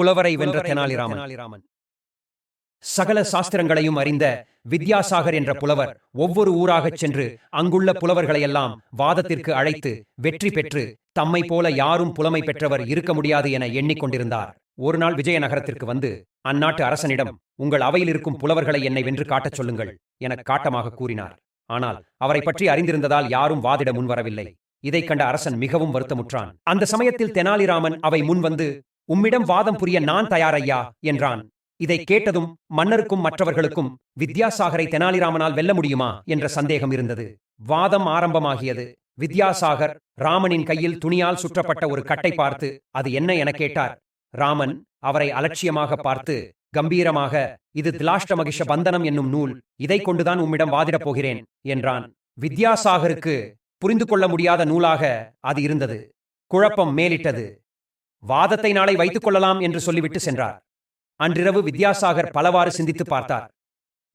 புலவரை வென்ற தெனாலிராமன். சகல சாஸ்திரங்களையும் அறிந்த வித்யாசாகர் என்ற புலவர் ஒவ்வொரு ஊராகச் சென்று அங்குள்ள புலவர்களையெல்லாம் வாதத்திற்கு அழைத்து வெற்றி பெற்று தம்மை போல யாரும் புலமை பெற்றவர் இருக்க முடியாது என எண்ணிக்கொண்டிருந்தார் ஒரு நாள் விஜயநகரத்திற்கு வந்து அந்நாட்டு அரசனிடம் உங்கள் அவையில் இருக்கும் புலவர்களை என்னை வென்று காட்டச் சொல்லுங்கள் எனக் காட்டமாக கூறினார். ஆனால் அவரை பற்றி அறிந்திருந்ததால் யாரும் வாதிட முன்வரவில்லை. இதைக் கண்ட அரசன் மிகவும் வருத்தமுற்றான். அந்த சமயத்தில் தெனாலிராமன் அவை முன் வந்து உம்மிடம் வாதம் புரிய நான் தயாரையா? என்றான். இதை கேட்டதும் மன்னருக்கும் மற்றவர்களுக்கும் வித்யாசாகரை தெனாலிராமனால் வெல்ல முடியுமா? என்ற சந்தேகம் இருந்தது. வாதம் ஆரம்பமாகியது. வித்யாசாகர் ராமனின் கையில் துணியால் சுற்றப்பட்ட ஒரு கட்டை பார்த்து அது என்ன? என கேட்டார். ராமன் அவரை அலட்சியமாக பார்த்து கம்பீரமாக இது திலாஷ்டமகிஷ பந்தனம் என்னும் நூல். இதைக் கொண்டுதான் உம்மிடம் வாதிடப் போகிறேன் என்றான். வித்யாசாகருக்கு புரிந்து கொள்ள முடியாத நூலாக அது இருந்தது. குழப்பம் மேலிட்டது. வாதத்தை நாளை வைத்துக் கொள்ளலாம் என்று சொல்லிவிட்டு சென்றார். அன்றிரவு வித்யாசாகர் பலவாறு சிந்தித்து பார்த்தார்.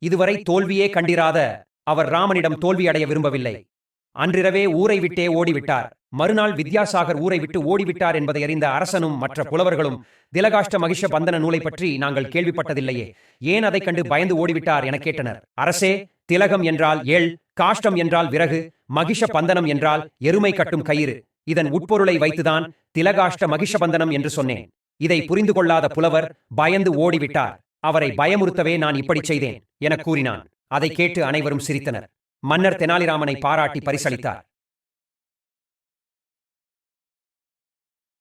இதுவரை தோல்வியே கண்டிராத அவர் ராமனிடம் தோல்வியடைய விரும்பவில்லை. அன்றிரவே ஊரை விட்டே ஓடிவிட்டார். மறுநாள் வித்யாசாகர் ஊரை விட்டு ஓடிவிட்டார் என்பதை அறிந்த அரசனும் மற்ற புலவர்களும் திலகாஷ்ட மகிஷ பந்தன நூலை பற்றி நாங்கள் கேள்விப்பட்டதில்லையே. ஏன் அதைக் கண்டு பயந்து ஓடிவிட்டார் என கேட்டனர். அரசே திலகம் என்றால் ஏள் காஷ்டம் என்றால் விறகு மகிஷ பந்தனம் என்றால் எருமை கட்டும் கயிறு. இதன் உட்பொருளை வைத்துதான் திலகாஷ்ட மகிஷபந்தனம் என்று சொன்னேன். இதை புரிந்து கொள்ளாத புலவர் பயந்து ஓடிவிட்டார். அவரை பயமுறுத்தவே நான் இப்படிச் செய்தேன் என கூறினான். அதைக் கேட்டு அனைவரும் சிரித்தனர். மன்னர் தெனாலிராமனை பாராட்டி பரிசளித்தார்.